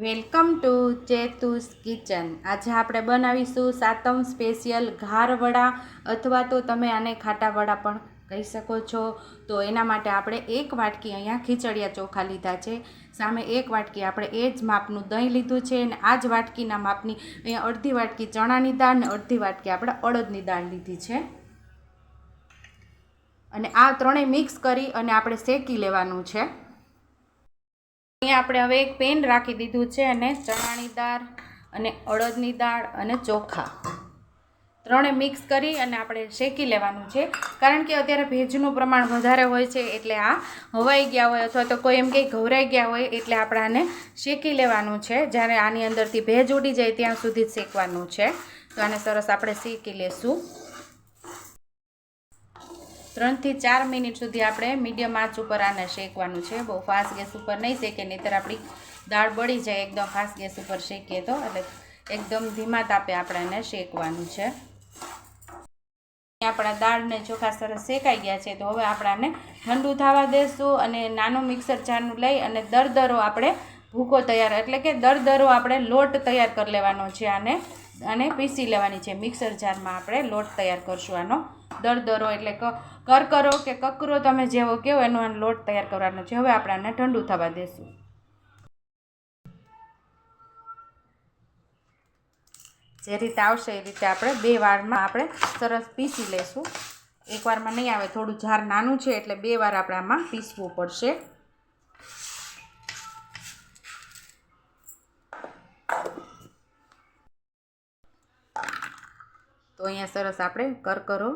Welcome to ચેતુસ kitchen. આજે આપણે બનાવીશું સાતમ સ્પેશિયલ ઘારવડા અથવા તો તમે આને ખાટા વડા પણ કહી શકો છો. તો એના માટે આપણે એક વાટકી અહીંયા ખીચડિયા ચોખા લીધા છે. સામે એક વાટકી આપણે એ જ માપનું દહીં લીધું છે અને આ જ વાટકીના માપની અહીંયા અડધી વાટકી ચણાની દાળ અને અડધી વાટકી આપણે અડદની દાળ લીધી છે. અને આ ત્રણેય મિક્સ કરી અને આપણે શેકી લેવાનું છે. અહીંયા આપણે હવે એક પેન રાખી દીધું છે અને ચણાની દાળ અને અડદની દાળ અને ચોખા. ત્રણે મિક્સ કરી અને આપણે શેકી લેવાનું છે. કારણ કે અત્યારે ભેજનું પ્રમાણ વધારે હોય છે એટલે આ હવાઈ ગયા હોય અથવા તો કોઈ એમ કંઈ ઘવરાઈ ગયા હોય એટલે આપણે આને શેકી લેવાનું છે. જ્યારે આની અંદરથી ભેજ ઉડી જાય ત્યાં સુધી શેકવાનું છે. તો આને સરસ આપણે શેકી લેશું. ત્રણથી ચાર મિનિટ સુધી આપણે મીડિયમ આંચ ઉપર આને શેકવાનું છે. બહુ ફાસ્ટ ગેસ ઉપર નહીં શેકે, નહીંતર આપણી દાળ બળી જાય એકદમ ફાસ્ટ ગેસ ઉપર શેકીએ તો. એટલે એકદમ ધીમા તાપે આપણે એને શેકવાનું છે. આપણા દાળને ચોખા સરસ શેકાઈ ગયા છે, તો હવે આપણે આને ઠંડુ થવા દેશું અને નાનું મિક્સર જારનું લઈ અને દરદરો આપણે ભૂકો તૈયાર, એટલે કે દરદરો આપણે લોટ તૈયાર કરી લેવાનો છે આને, અને પીસી લેવાની છે. મિક્સર જારમાં આપણે લોટ તૈયાર કરશું આનો. દરદરો એટલે ક, કરકરો કે કકરો તમે જેવો કહો એનો લોટ તૈયાર કરવાનો છે. હવે આપણે આને ઠંડુ થવા દેશું. જે રીતે આવશે એ રીતે આપણે બે વારમાં આપણે સરસ પીસી લઈશું એક વારમાં નહીં આવે, થોડું ઝાર નાનું છે એટલે બે વાર આપણે આમાં પીસવું પડશે. અહીંયા સરસ આપણે કરકરો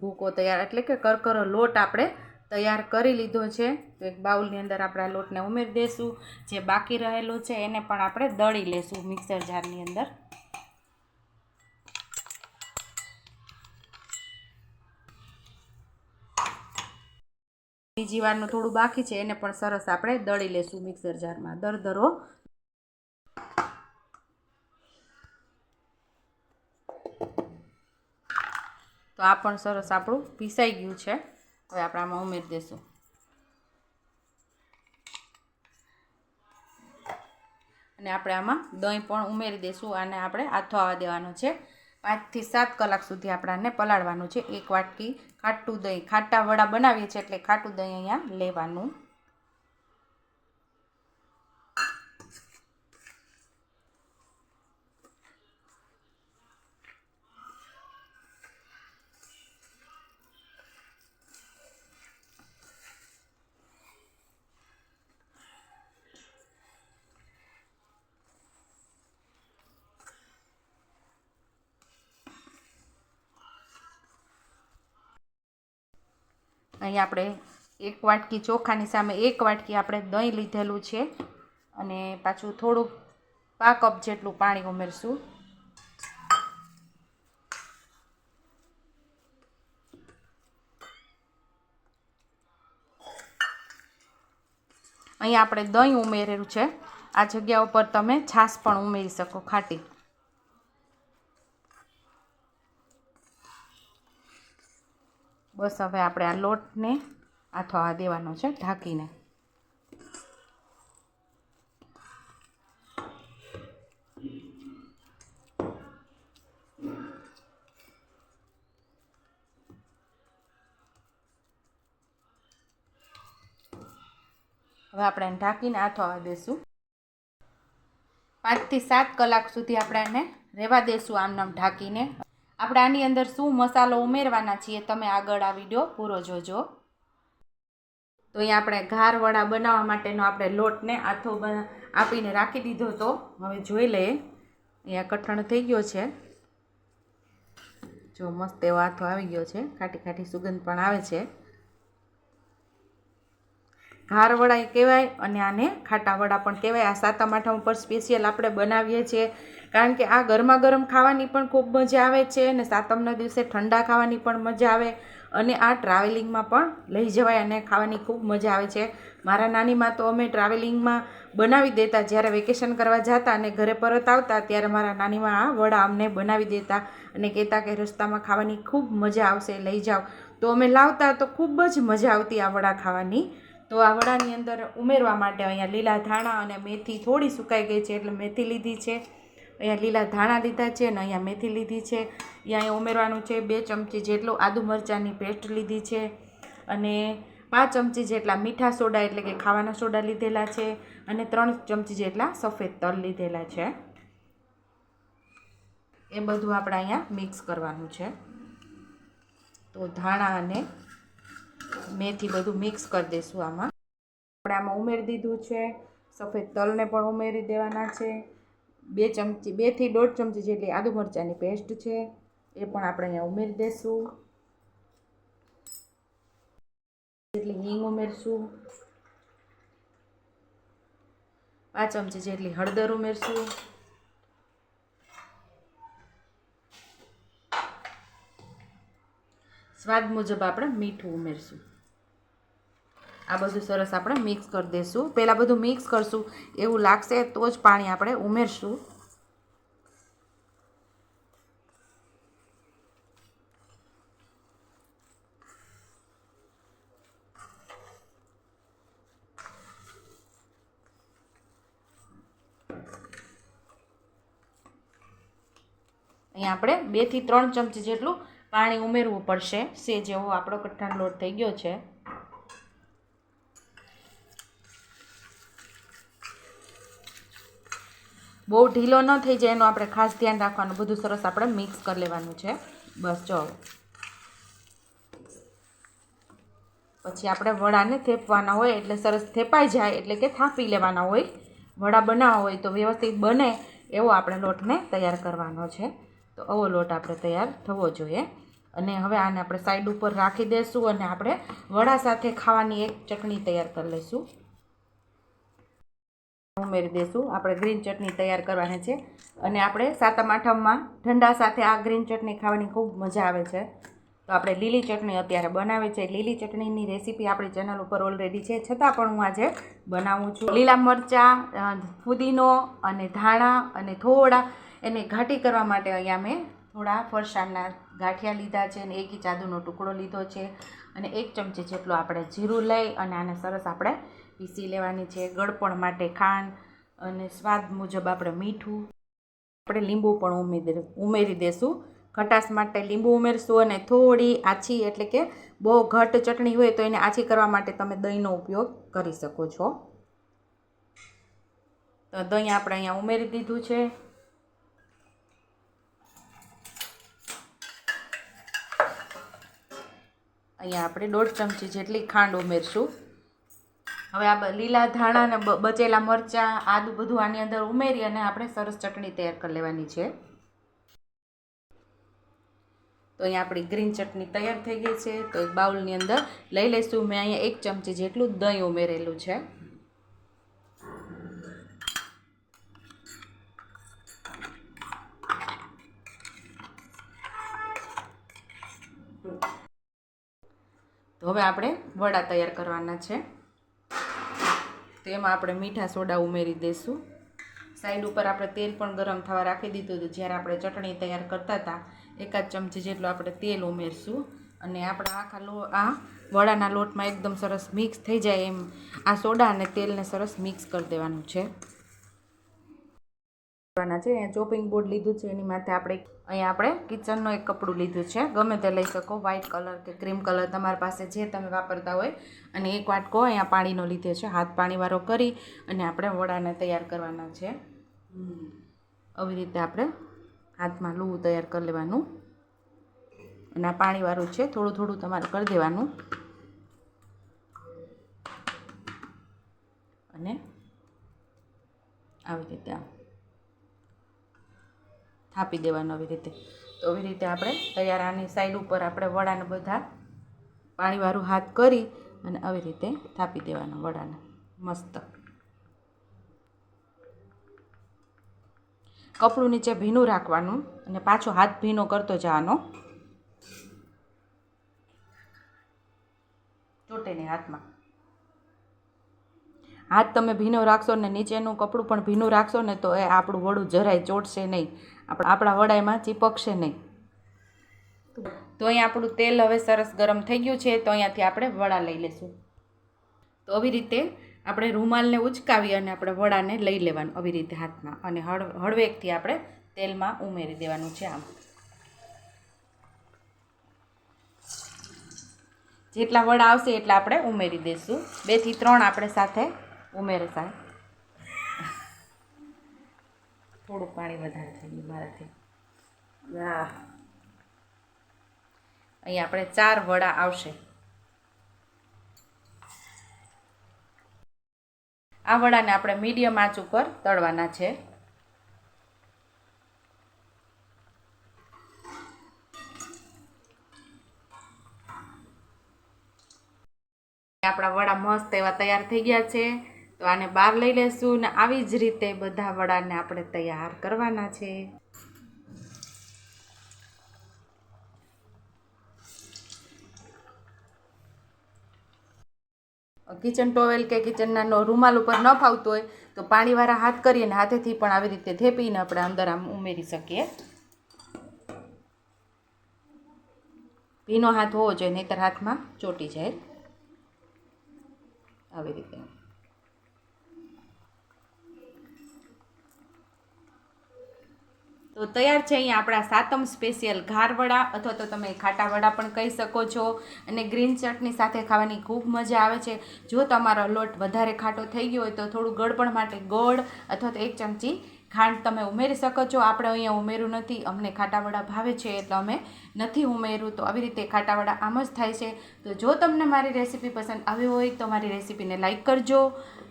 ભૂકો તૈયાર, એટલે કે કરકરો લોટ આપણે તૈયાર કરી લીધો છે. તો એક બાઉલની અંદર આપણે આ લોટને ઉમેરી દઈશું જે બાકી રહેલો છે એને પણ આપણે દળી લેશું મિક્સર જારની અંદર. બીજી વારનું થોડું બાકી છે, એને પણ સરસ આપણે દળી લેશું મિક્સર જારમાં. દરદરો તો આ પણ સરસ આપણું પીસાઈ ગયું છે. હવે આપણે આમાં ઉમેરી દઈશું અને આપણે આમાં દહીં પણ ઉમેરી દઈશું અને આપણે આથો આવવા દેવાનો છે. પાંચથી સાત કલાક સુધી આપણાને પલાળવાનું છે. એક વાટકી ખાટું દહીં. ખાટા વડા બનાવીએ છીએ એટલે ખાટું દહીં અહીંયા લેવાનું. અહીં આપણે એક વાટકી ચોખાની સામે એક વાટકી આપણે દહીં લીધેલું છે અને પાછું થોડુંક પા કપ જેટલું પાણી ઉમેરશું. અહીં આપણે દહીં ઉમેરેલું છે. આ જગ્યા ઉપર તમે છાશ પણ ઉમેરી શકો ખાટી. બસ હવે આપણે આ લોટને આથવા દેવાનો છે ઢાંકીને. હવે આપણે એને ઢાંકીને થવા દેશું. પાંચથી સાત કલાક સુધી આપણે એને રહેવા દેશું આમ નામ ઢાંકીને. આપણે આની અંદર શું મસાલો ઉમેરવાના છીએ તમે આગળ આ વીડિયો પૂરો જોજો. તો અહીંયા આપણે ઘાર વડા બનાવવા માટેનો આપણે લોટને આથો આપીને રાખી દીધો તો હવે જોઈ લઈએ. અહીંયા કઠણ થઈ ગયો છે. જો મસ્ત એવો આથો આવી ગયો છે. ખાટી ખાટી સુગંધ પણ આવે છે. ઘાર વડા કહેવાય અને આને ખાટા વડા પણ કહેવાય. આ સાતમ આઠમ ઉપર સ્પેશિયલ આપણે બનાવીએ છીએ. કારણ કે આ ગરમા ગરમ ખાવાની પણ ખૂબ મજા આવે છે અને સાતમના દિવસે ઠંડા ખાવાની પણ મજા આવે અને આ ટ્રાવેલિંગમાં પણ લઈ જવાય અને ખાવાની ખૂબ મજા આવે છે. મારા નાનીમાં તો અમે ટ્રાવેલિંગમાં બનાવી દેતા જ્યારે વેકેશન કરવા જતા અને ઘરે પરત આવતા ત્યારે મારા નાનીમાં આ વડા અમને બનાવી દેતા અને કહેતા કે રસ્તામાં ખાવાની ખૂબ મજા આવશે, લઈ જાઓ. તો અમે લાવતા તો ખૂબ જ મજા આવતી આ વડા ખાવાની. તો આ વડાની અંદર ઉમેરવા માટે અહીંયા લીલા ધાણા અને મેથી થોડી સુકાઈ ગઈ છે એટલે મેથી લીધી છે. અહીંયા લીલા ધાણા લીધા છે અને અહીંયા મેથી લીધી છે. અહીંયા ઉમેરવાનું છે બે ચમચી જેટલું આદુ મરચાંની પેસ્ટ લીધી છે અને પાંચ ચમચી જેટલા મીઠા સોડા એટલે કે ખાવાના સોડા લીધેલા છે અને ત્રણ ચમચી જેટલા સફેદ તલ લીધેલા છે. એ બધું આપણે અહીંયા મિક્સ કરવાનું છે. તો ધાણા અને મેથી બધું મિક્સ કરી દઈશું આમાં. આપણે આમાં ઉમેરી દીધું છે. સફેદ તલને પણ ઉમેરી દેવાના છે. બે ચમચી બેથી દોઢ ચમચી જેટલી આદુ મરચાંની પેસ્ટ છે, એ પણ આપણે અહીંયા ઉમેરી દઈશું જેટલી હિંગ ઉમેરશું. પાંચ ચમચી જેટલી હળદર ઉમેરશું. સ્વાદ મુજબ આપણે મીઠું ઉમેરશું. આ બધું સરસ આપણે મિક્સ કરી દઈશું પહેલાં બધું મિક્સ કરશું. એવું લાગશે તો જ પાણી આપણે ઉમેરશું. અહીંયા આપણે બેથી ત્રણ ચમચી જેટલું પાણી ઉમેરવું પડશે. સે જેવો આપણો કઠણ લોટ થઈ ગયો છે. બહુ ઢીલો ન થઈ જાય, એનું આપણે ખાસ ધ્યાન રાખવાનું. બધું સરસ આપણે મિક્સ કરી લેવાનું છે. બસ જો પછી આપણે વડાને થેપવાના હોય, એટલે સરસ થેપાઈ જાય, એટલે કે થાપી લેવાના હોય. વડા બનાવવા હોય તો વ્યવસ્થિત બને, એવો આપણે લોટને તૈયાર કરવાનો છે. તો આવો લોટ આપણે તૈયાર થવો જોઈએ. અને હવે આને આપણે સાઈડ ઉપર રાખી દઈશું અને આપણે વડા સાથે ખાવાની એક ચટણી તૈયાર કરી લઈશું. ઉમેરી દઈશું આપણે ગ્રીન ચટણી તૈયાર કરવાની છે. અને આપણે સાતમ આઠમમાં ઠંડા સાથે આ ગ્રીન ચટણી ખાવાની ખૂબ મજા આવે છે. તો આપણે લીલી ચટણી અત્યારે બનાવી છે. લીલી ચટણીની રેસીપી આપણી ચેનલ ઉપર ઓલરેડી છે. છતાં પણ હું આજે બનાવું છું. લીલા મરચાં ફુદીનો અને ધાણા અને થોડા એને ઘાટી કરવા માટે અહીંયા મેં થોડા ફરસાણના ગાંઠિયા લીધા છે અને એક ઇંચ આદુનો ટુકડો લીધો છે. અને એક ચમચી જેટલું આપણે જીરું લઈ અને આને સરસ આપણે પીસી લેવાની છે, ગળપણ માટે ખાંડ અને સ્વાદ મુજબ આપણે મીઠું. આપણે લીંબુ પણ ઉમેરી ઉમેરી દેશું. ખટાશ માટે લીંબુ ઉમેરશું અને થોડી આછી, એટલે કે બહુ ઘટ ચટણી હોય તો એને આછી કરવા માટે તમે દહીંનો ઉપયોગ કરી શકો છો. તો દહીં આપણે અહીંયા ઉમેરી દીધું છે. અહીંયા આપણે દોઢ ચમચી જેટલી ખાંડ ઉમેરશું. હવે આ લીલા ધાણા અને બચેલા મરચાં, આદું બધું આની અંદર ઉમેરી અને આપણે સરસ ચટણી તૈયાર કરી લેવાની છે. તો અહીંયા આપણી ગ્રીન ચટણી તૈયાર થઈ ગઈ છે. તો એક બાઉલની અંદર લઈ લઈશું. મેં અહીંયા એક ચમચી જેટલું દહીં ઉમેરેલું છે. તો હવે આપણે વડા તૈયાર કરવાના છે. તેમાં આપણે મીઠા સોડા ઉમેરી દઈશું સાઈડ ઉપર આપણે તેલ પણ ગરમ થવા રાખી દીધું હતું. જ્યારે આપણે ચટણી તૈયાર કરતા હતા, એકાદ ચમચી જેટલું આપણે તેલ ઉમેરશું. અને આપણા આખા લો, આ વડાના લોટમાં એકદમ સરસ મિક્સ થઈ જાય એમ. આ સોડા અને તેલને સરસ મિક્સ કરી દેવાનું છે. કરવાના છે, અહીંયા ચોપિંગ બોર્ડ લીધું છે, એની માથે આપણે અહીંયા આપણે કિચનનું એક કપડું લીધું છે. ગમે તે લઈ શકો વ્હાઇટ કલર કે ક્રીમ કલર તમારી પાસે જે તમે વાપરતા હોય. અને એક વાટકો અહીંયા પાણીનો લીધે છે, હાથ પાણીવાળો કરી અને આપણે વડાને તૈયાર કરવાના છે. આવી રીતે આપણે હાથમાં લૂવું તૈયાર કરી લેવાનું. અને આ પાણીવાળું છે, થોડું થોડું તમારે કરી દેવાનું. અને આવી રીતે થાપી દેવાનું આવી રીતે. તો આવી રીતે આપણે તૈયાર આની સાઈડ ઉપર આપણે વડાને બધા પાણીવાળું હાથ કરી અને આવી રીતે થાપી દેવાના વડાને. મસ્ત. કપડું નીચે ભીનું રાખવાનું અને પાછો હાથ ભીનો કરતો જવાનો. ચોટે હાથમાં. હાથ તમે ભીનો રાખશો ને નીચેનું કપડું પણ ભીનું રાખશો ને તો એ આપણું વડું જરાય ચોટશે નહીં. આપણા આપણા વડાઈમાં ચીપકશે નહીં. તો અહીં આપણું તેલ હવે સરસ ગરમ થઈ ગયું છે, તો અહીંયાથી આપણે વડા લઈ લઈશું તો આવી રીતે આપણે રૂમાલને ઉચકાવી અને આપણે વડાને લઈ લેવાનું આવી રીતે હાથમાં. અને હળ હળવેકથી આપણે તેલમાં ઉમેરી દેવાનું છે આમ. જેટલા વડા આવશે એટલા આપણે ઉમેરી દઈશું બેથી ત્રણ આપણે સાથે ઉમેરશા. થોડું પાણી વધારે થઈ ગયું મારાથી. વાહ અહીં આપણે ચાર વડા આવશે. આ વડાને આપણે મીડિયમ આંચ ઉપર તળવાના છે. આપણા વડા મસ્ત એવા તૈયાર થઈ ગયા છે. તો આને બહાર લઈ લેશું ને આવી જ રીતે બધા વડાને આપણે તૈયાર કરવાના છે. કિચન ટોવેલ કે કિચનના રૂમાલ ઉપર ન ફાવતું હોય તો પાણીવાળા હાથ કરીને હાથેથી પણ આવી રીતે થેપીને આપણે અંદર આમ ઉમેરી શકીએ. ભીનો હાથ હોવો જોઈએ, નહીતર હાથમાં ચોટી જાય. આવી રીતે. તો તૈયાર છે અહીંયા આપણા સાતમ સ્પેશિયલ ઘારવડા, અથવા તો તમે ખાટાવડા પણ કહી શકો છો. અને ગ્રીન ચટણી સાથે ખાવાની ખૂબ મજા આવે છે. જો તમારો લોટ વધારે ખાટો થઈ ગયો હોય તો થોડું ગળપણ માટે ગોળ, અથવા તો એક ચમચી ખાંડ તમે ઉમેરી શકો છો. આપણે અહીંયા ઉમેરું નથી. અમને ખાટાવડા ભાવે છે એટલે અમે નથી ઉમેર્યું. તો આવી રીતે ખાટાવડા આમ જ થાય છે. તો જો તમને મારી રેસીપી પસંદ આવી હોય તો મારી રેસીપીને લાઇક કરજો,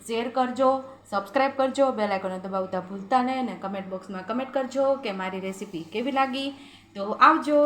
શેર કરજો સબસ્ક્રાઈબ કરજો બે લાઇકોને દબાવતા ભૂલતા નહીં અને કમેન્ટ બોક્સમાં કમેન્ટ કરજો કે મારી રેસીપી કેવી લાગી. તો આવજો.